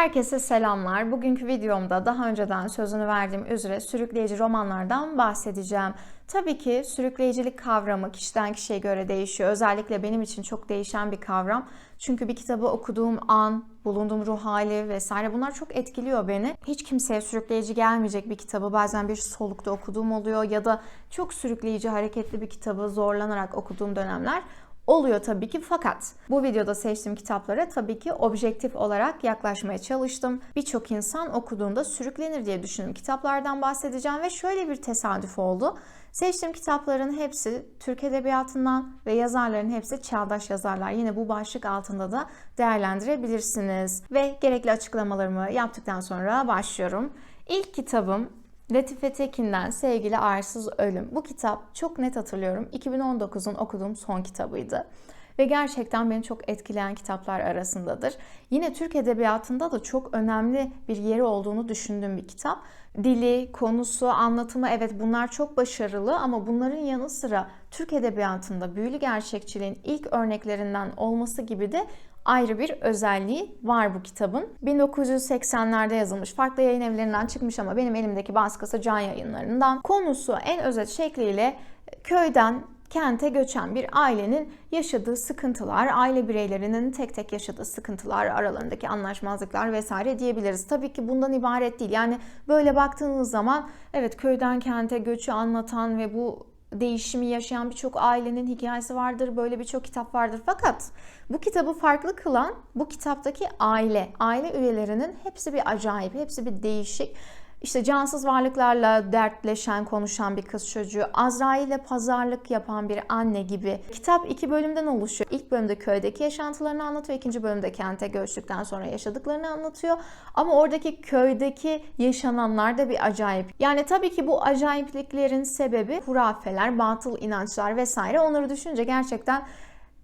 Herkese selamlar. Bugünkü videomda daha önceden sözünü verdiğim üzere sürükleyici romanlardan bahsedeceğim. Tabii ki sürükleyicilik kavramı kişiden kişiye göre değişiyor. Özellikle benim için çok değişen bir kavram. Çünkü bir kitabı okuduğum an, bulunduğum ruh hali vesaire bunlar çok etkiliyor beni. Hiç kimseye sürükleyici gelmeyecek bir kitabı bazen bir solukta okuduğum oluyor ya da çok sürükleyici, hareketli bir kitabı zorlanarak okuduğum dönemler oluyor tabii ki fakat bu videoda seçtiğim kitaplara tabii ki objektif olarak yaklaşmaya çalıştım. Birçok insan okuduğunda sürüklenir diye düşündüğüm kitaplardan bahsedeceğim ve şöyle bir tesadüf oldu. Seçtiğim kitapların hepsi Türk Edebiyatı'ndan ve yazarların hepsi çağdaş yazarlar. Yine bu başlık altında da değerlendirebilirsiniz. Ve gerekli açıklamalarımı yaptıktan sonra başlıyorum. İlk kitabım Latife Tekin'den Sevgili Arsız Ölüm. Bu kitap çok net hatırlıyorum. 2019'un okuduğum son kitabıydı. Ve gerçekten beni çok etkileyen kitaplar arasındadır. Yine Türk Edebiyatı'nda da çok önemli bir yeri olduğunu düşündüğüm bir kitap. Dili, konusu, anlatımı evet bunlar çok başarılı ama bunların yanı sıra Türk Edebiyatı'nda büyülü gerçekçiliğin ilk örneklerinden olması gibi de ayrı bir özelliği var bu kitabın. 1980'lerde yazılmış. Farklı yayın evlerinden çıkmış ama benim elimdeki baskısı Can Yayınları'ndan. Konusu en özet şekliyle köyden kente göçen bir ailenin yaşadığı sıkıntılar, aile bireylerinin tek tek yaşadığı sıkıntılar, aralarındaki anlaşmazlıklar vesaire diyebiliriz. Tabii ki bundan ibaret değil. Yani böyle baktığınız zaman evet köyden kente göçü anlatan ve bu değişimi yaşayan birçok ailenin hikayesi vardır. Böyle birçok kitap vardır. Fakat bu kitabı farklı kılan bu kitaptaki aile. Aile üyelerinin hepsi bir acayip, hepsi bir değişik. İşte cansız varlıklarla dertleşen, konuşan bir kız çocuğu, Azrail ile pazarlık yapan bir anne gibi. Kitap iki bölümden oluşuyor. İlk bölümde köydeki yaşantılarını anlatıyor, ikinci bölümde kente göçtükten sonra yaşadıklarını anlatıyor. Ama oradaki köydeki yaşananlar da bir acayip. Yani tabii ki bu acayipliklerin sebebi hurafeler, batıl inançlar vesaire. Onları düşünce gerçekten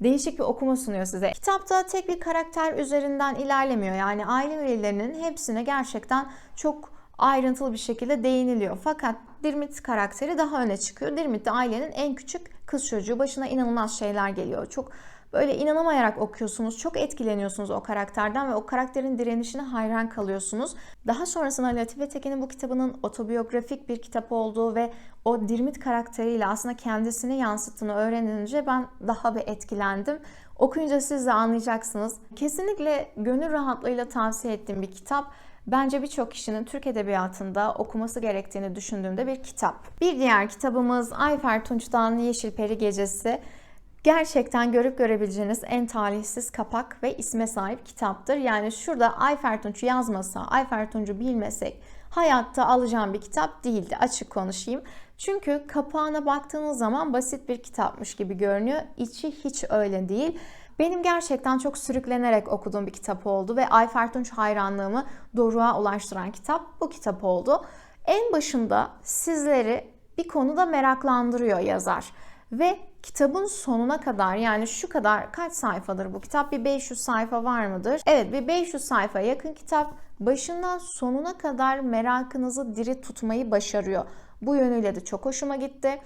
değişik bir okuma sunuyor size. Kitapta tek bir karakter üzerinden ilerlemiyor. Yani aile üyelerinin hepsine gerçekten çok ayrıntılı bir şekilde değiniliyor. Fakat Dirmit karakteri daha öne çıkıyor. Dirmit de ailenin en küçük kız çocuğu. Başına inanılmaz şeyler geliyor. Çok böyle inanamayarak okuyorsunuz. Çok etkileniyorsunuz o karakterden ve o karakterin direnişine hayran kalıyorsunuz. Daha sonrasında Latife Tekin'in bu kitabının otobiyografik bir kitap olduğu ve o Dirmit karakteriyle aslında kendisini yansıttığını öğrenince ben daha bir etkilendim. Okuyunca siz de anlayacaksınız. Kesinlikle gönül rahatlığıyla tavsiye ettiğim bir kitap. Bence birçok kişinin Türk Edebiyatı'nda okuması gerektiğini düşündüğümde bir kitap. Bir diğer kitabımız Ayfer Tunç'tan Yeşil Peri Gecesi. Gerçekten görüp görebileceğiniz en talihsiz kapak ve isme sahip kitaptır. Yani şurada Ayfer Tunç yazmasa, Ayfer Tunç'u bilmesek hayatta alacağım bir kitap değildi açık konuşayım. Çünkü kapağına baktığınız zaman basit bir kitapmış gibi görünüyor. İçi hiç öyle değil. Benim gerçekten çok sürüklenerek okuduğum bir kitap oldu ve Ayfer Tunç hayranlığımı doruğa ulaştıran kitap bu kitap oldu. En başında sizleri bir konuda meraklandırıyor yazar ve kitabın sonuna kadar yani şu kadar kaç sayfadır bu kitap? Bir 500 sayfa var mıdır? Evet bir 500 sayfa yakın kitap başından sonuna kadar merakınızı diri tutmayı başarıyor. Bu yönüyle de çok hoşuma gitti.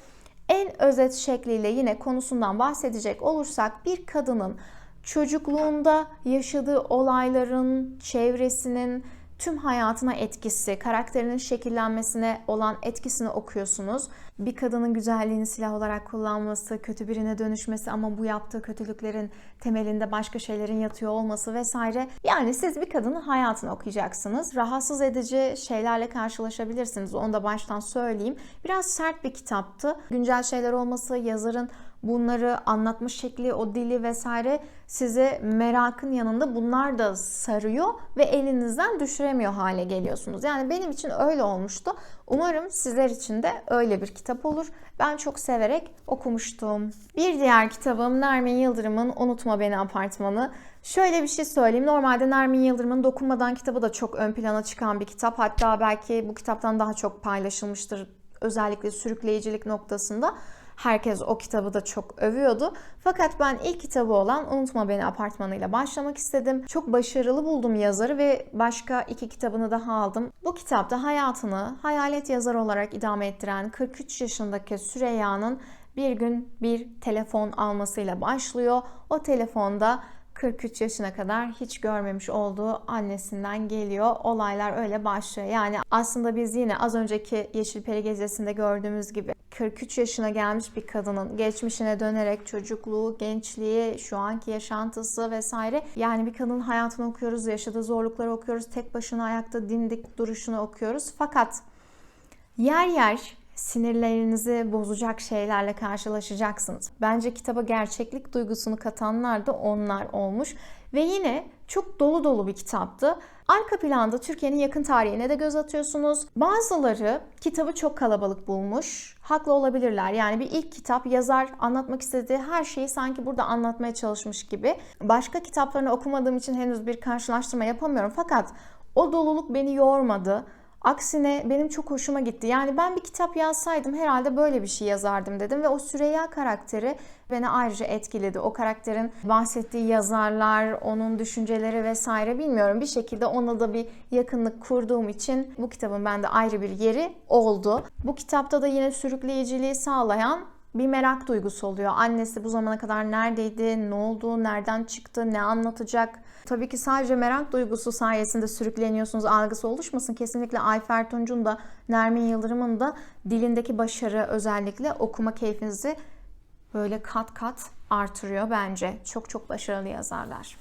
En özet şekliyle yine konusundan bahsedecek olursak bir kadının çocukluğunda yaşadığı olayların, çevresinin, tüm hayatına etkisi, karakterinin şekillenmesine olan etkisini okuyorsunuz. Bir kadının güzelliğini silah olarak kullanması, kötü birine dönüşmesi ama bu yaptığı kötülüklerin temelinde başka şeylerin yatıyor olması vesaire. Yani siz bir kadının hayatını okuyacaksınız. Rahatsız edici şeylerle karşılaşabilirsiniz. Onu da baştan söyleyeyim. Biraz sert bir kitaptı. Güncel şeyler olması, yazarın bunları anlatma şekli, o dili vesaire size merakın yanında bunlar da sarıyor ve elinizden düşüremiyor hale geliyorsunuz. Yani benim için öyle olmuştu. Umarım sizler için de öyle bir kitap olur. Ben çok severek okumuştum. Bir diğer kitabım Nermin Yıldırım'ın Unutma Beni Apartmanı. Şöyle bir şey söyleyeyim. Normalde Nermin Yıldırım'ın Dokunmadan kitabı da çok ön plana çıkan bir kitap. Hatta belki bu kitaptan daha çok paylaşılmıştır. Özellikle sürükleyicilik noktasında. Herkes o kitabı da çok övüyordu. Fakat ben ilk kitabı olan Unutma Beni Apartmanıyla başlamak istedim. Çok başarılı buldum yazarı ve başka iki kitabını daha aldım. Bu kitapta hayatını hayalet yazar olarak idame ettiren 43 yaşındaki Süreyya'nın bir gün bir telefon almasıyla başlıyor. O telefonda 43 yaşına kadar hiç görmemiş olduğu annesinden geliyor. Olaylar öyle başlıyor. Yani aslında biz yine az önceki Yeşil Peri Gecesi'nde gördüğümüz gibi 43 yaşına gelmiş bir kadının geçmişine dönerek çocukluğu, gençliği, şu anki yaşantısı vesaire yani bir kadının hayatını okuyoruz, yaşadığı zorlukları okuyoruz, tek başına ayakta dimdik duruşunu okuyoruz. Fakat yer yer sinirlerinizi bozacak şeylerle karşılaşacaksınız. Bence kitaba gerçeklik duygusunu katanlar da onlar olmuş. Ve yine çok dolu dolu bir kitaptı. Arka planda Türkiye'nin yakın tarihine de göz atıyorsunuz. Bazıları kitabı çok kalabalık bulmuş. Haklı olabilirler. Yani bir ilk kitap yazar anlatmak istediği her şeyi sanki burada anlatmaya çalışmış gibi. Başka kitaplarını okumadığım için henüz bir karşılaştırma yapamıyorum. Fakat o doluluk beni yormadı. Aksine benim çok hoşuma gitti. Yani ben bir kitap yazsaydım herhalde böyle bir şey yazardım dedim ve o Süreyya karakteri beni ayrıca etkiledi. O karakterin bahsettiği yazarlar, onun düşünceleri vesaire bilmiyorum. Bir şekilde ona da bir yakınlık kurduğum için bu kitabın bende ayrı bir yeri oldu. Bu kitapta da yine sürükleyiciliği sağlayan bir merak duygusu oluyor. Annesi bu zamana kadar neredeydi, ne oldu, nereden çıktı, ne anlatacak? Tabii ki sadece merak duygusu sayesinde sürükleniyorsunuz algısı oluşmasın. Kesinlikle Ayfer Tunç'un da Nermin Yıldırım'ın da dilindeki başarı özellikle okuma keyfinizi böyle kat kat artırıyor bence. Çok çok başarılı yazarlar.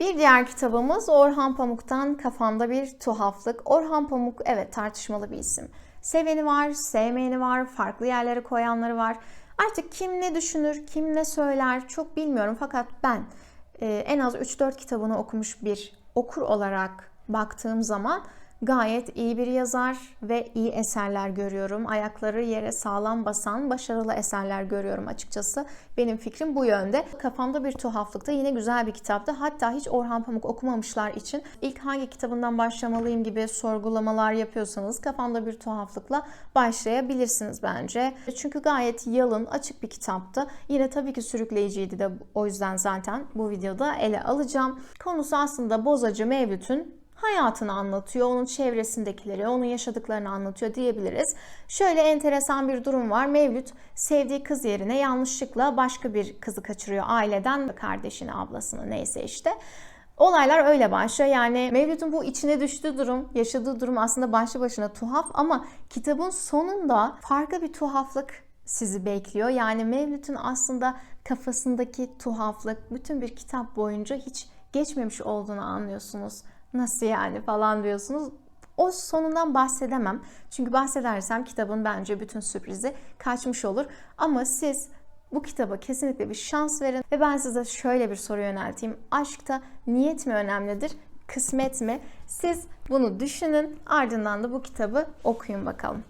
Bir diğer kitabımız Orhan Pamuk'tan Kafamda Bir Tuhaflık. Orhan Pamuk evet tartışmalı bir isim. Seveni var, sevmeyeni var, farklı yerlere koyanları var. Artık kim ne düşünür, kim ne söyler çok bilmiyorum. Fakat ben e, en az 3-4 kitabını okumuş bir okur olarak baktığım zaman gayet iyi bir yazar ve iyi eserler görüyorum. Ayakları yere sağlam basan başarılı eserler görüyorum açıkçası. Benim fikrim bu yönde. Kafamda bir tuhaflıkta yine güzel bir kitaptı. Hatta hiç Orhan Pamuk okumamışlar için ilk hangi kitabından başlamalıyım gibi sorgulamalar yapıyorsanız kafamda bir tuhaflıkla başlayabilirsiniz bence. Çünkü gayet yalın, açık bir kitaptı. Yine tabii ki sürükleyiciydi de o yüzden zaten bu videoda ele alacağım. Konusu aslında Bozacı Mevlüt'ün hayatını anlatıyor, onun çevresindekileri, onun yaşadıklarını anlatıyor diyebiliriz. Şöyle enteresan bir durum var. Mevlüt sevdiği kız yerine yanlışlıkla başka bir kızı kaçırıyor aileden, kardeşini, ablasını neyse işte. Olaylar öyle başlıyor. Yani Mevlüt'ün bu içine düştüğü durum, yaşadığı durum aslında başlı başına tuhaf ama kitabın sonunda farklı bir tuhaflık sizi bekliyor. Yani Mevlüt'ün aslında kafasındaki tuhaflık bütün bir kitap boyunca hiç geçmemiş olduğunu anlıyorsunuz nasıl yani falan diyorsunuz. O sonundan bahsedemem. Çünkü bahsedersem kitabın bence bütün sürprizi kaçmış olur. Ama siz bu kitaba kesinlikle bir şans verin ve ben size şöyle bir soru yönelteyim. Aşkta niyet mi önemlidir, kısmet mi? Siz bunu düşünün, ardından da bu kitabı okuyun bakalım.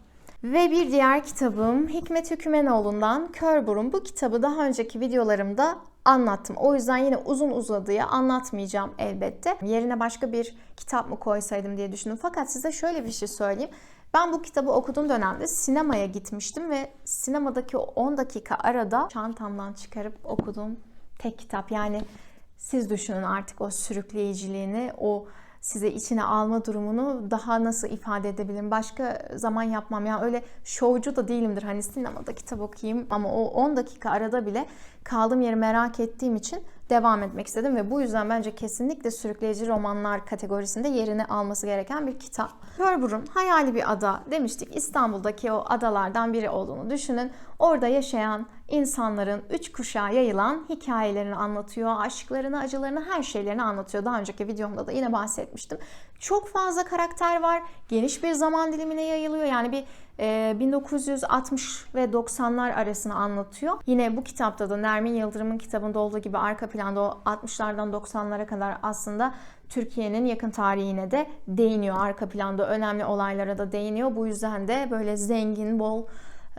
Ve bir diğer kitabım Hikmet Hükümenoğlu'ndan Kör Burun. Bu kitabı daha önceki videolarımda anlattım. O yüzden yine uzun uzadıya anlatmayacağım elbette. Yerine başka bir kitap mı koysaydım diye düşündüm. Fakat size şöyle bir şey söyleyeyim. Ben bu kitabı okuduğum dönemde sinemaya gitmiştim ve sinemadaki o 10 dakika arada çantamdan çıkarıp okuduğum tek kitap. Yani siz düşünün artık o sürükleyiciliğini, o size içine alma durumunu daha nasıl ifade edebilirim? Başka zaman yapmam. Yani öyle şovcu da değilimdir. Hani sinemada kitap okuyayım ama o 10 dakika arada bile kaldığım yeri merak ettiğim için devam etmek istedim ve bu yüzden bence kesinlikle sürükleyici romanlar kategorisinde yerini alması gereken bir kitap. Körburun hayali bir ada demiştik. İstanbul'daki o adalardan biri olduğunu düşünün. Orada yaşayan insanların üç kuşağa yayılan hikayelerini anlatıyor, aşklarını, acılarını, her şeylerini anlatıyor. Daha önceki videomda da yine bahsetmiştim. Çok fazla karakter var. Geniş bir zaman dilimine yayılıyor. Yani bir 1960 e, ve 90'lar arasını anlatıyor. Yine bu kitapta da Nermin Yıldırım'ın kitabında olduğu gibi arka planda o 60'lardan 90'lara kadar aslında Türkiye'nin yakın tarihine de değiniyor. Arka planda önemli olaylara da değiniyor. Bu yüzden de böyle zengin, bol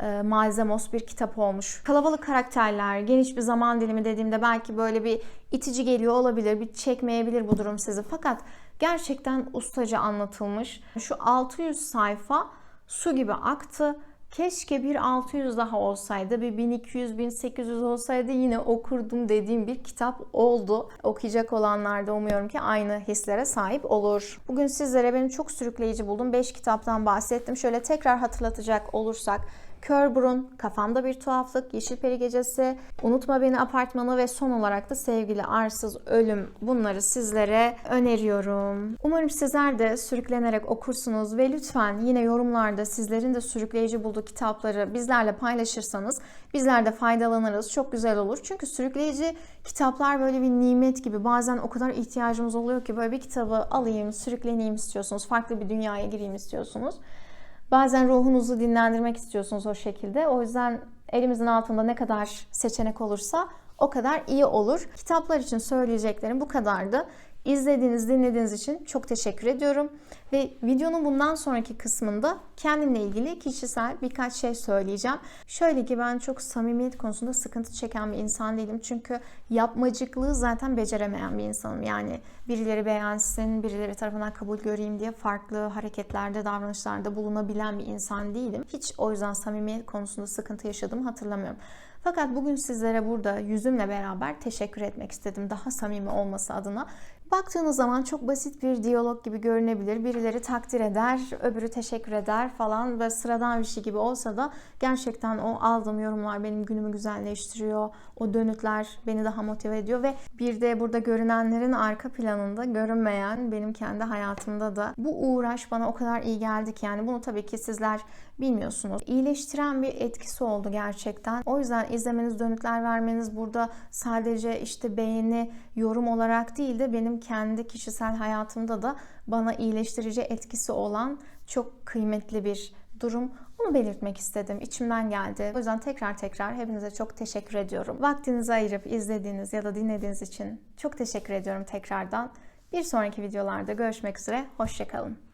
e, malzemos bir kitap olmuş. Kalabalık karakterler, geniş bir zaman dilimi dediğimde belki böyle bir itici geliyor olabilir, bir çekmeyebilir bu durum sizi. Fakat gerçekten ustaca anlatılmış. Şu 600 sayfa su gibi aktı. Keşke bir 600 daha olsaydı, bir 1200, 1800 olsaydı yine okurdum dediğim bir kitap oldu. Okuyacak olanlar da umuyorum ki aynı hislere sahip olur. Bugün sizlere beni çok sürükleyici buldum. 5 kitaptan bahsettim. Şöyle tekrar hatırlatacak olursak Kör Burun, Kafamda Bir Tuhaflık, Yeşil Peri Gecesi, Unutma Beni Apartmanı ve son olarak da Sevgili Arsız Ölüm bunları sizlere öneriyorum. Umarım sizler de sürüklenerek okursunuz ve lütfen yine yorumlarda sizlerin de sürükleyici bulduğu kitapları bizlerle paylaşırsanız bizler de faydalanırız. Çok güzel olur. Çünkü sürükleyici kitaplar böyle bir nimet gibi. Bazen o kadar ihtiyacımız oluyor ki böyle bir kitabı alayım, sürükleneyim istiyorsunuz. Farklı bir dünyaya gireyim istiyorsunuz. Bazen ruhunuzu dinlendirmek istiyorsunuz o şekilde. O yüzden elimizin altında ne kadar seçenek olursa o kadar iyi olur. Kitaplar için söyleyeceklerim bu kadardı. İzlediğiniz, dinlediğiniz için çok teşekkür ediyorum. Ve videonun bundan sonraki kısmında kendimle ilgili kişisel birkaç şey söyleyeceğim. Şöyle ki ben çok samimiyet konusunda sıkıntı çeken bir insan değilim. Çünkü yapmacıklığı zaten beceremeyen bir insanım. Yani birileri beğensin, birileri tarafından kabul göreyim diye farklı hareketlerde, davranışlarda bulunabilen bir insan değilim. Hiç o yüzden samimiyet konusunda sıkıntı yaşadığımı hatırlamıyorum. Fakat bugün sizlere burada yüzümle beraber teşekkür etmek istedim. Daha samimi olması adına. Baktığınız zaman çok basit bir diyalog gibi görünebilir. Birileri takdir eder, öbürü teşekkür eder falan ve sıradan bir şey gibi olsa da gerçekten o aldığım yorumlar benim günümü güzelleştiriyor. O dönütler beni daha motive ediyor ve bir de burada görünenlerin arka planında görünmeyen benim kendi hayatımda da bu uğraş bana o kadar iyi geldi ki yani bunu tabii ki sizler bilmiyorsunuz. İyileştiren bir etkisi oldu gerçekten. O yüzden izlemeniz, dönütler vermeniz burada sadece işte beğeni, yorum olarak değil de benim kendi kişisel hayatımda da bana iyileştirici etkisi olan çok kıymetli bir durum. Onu belirtmek istedim. İçimden geldi. O yüzden tekrar tekrar hepinize çok teşekkür ediyorum. Vaktinizi ayırıp izlediğiniz ya da dinlediğiniz için çok teşekkür ediyorum tekrardan. Bir sonraki videolarda görüşmek üzere. Hoşçakalın.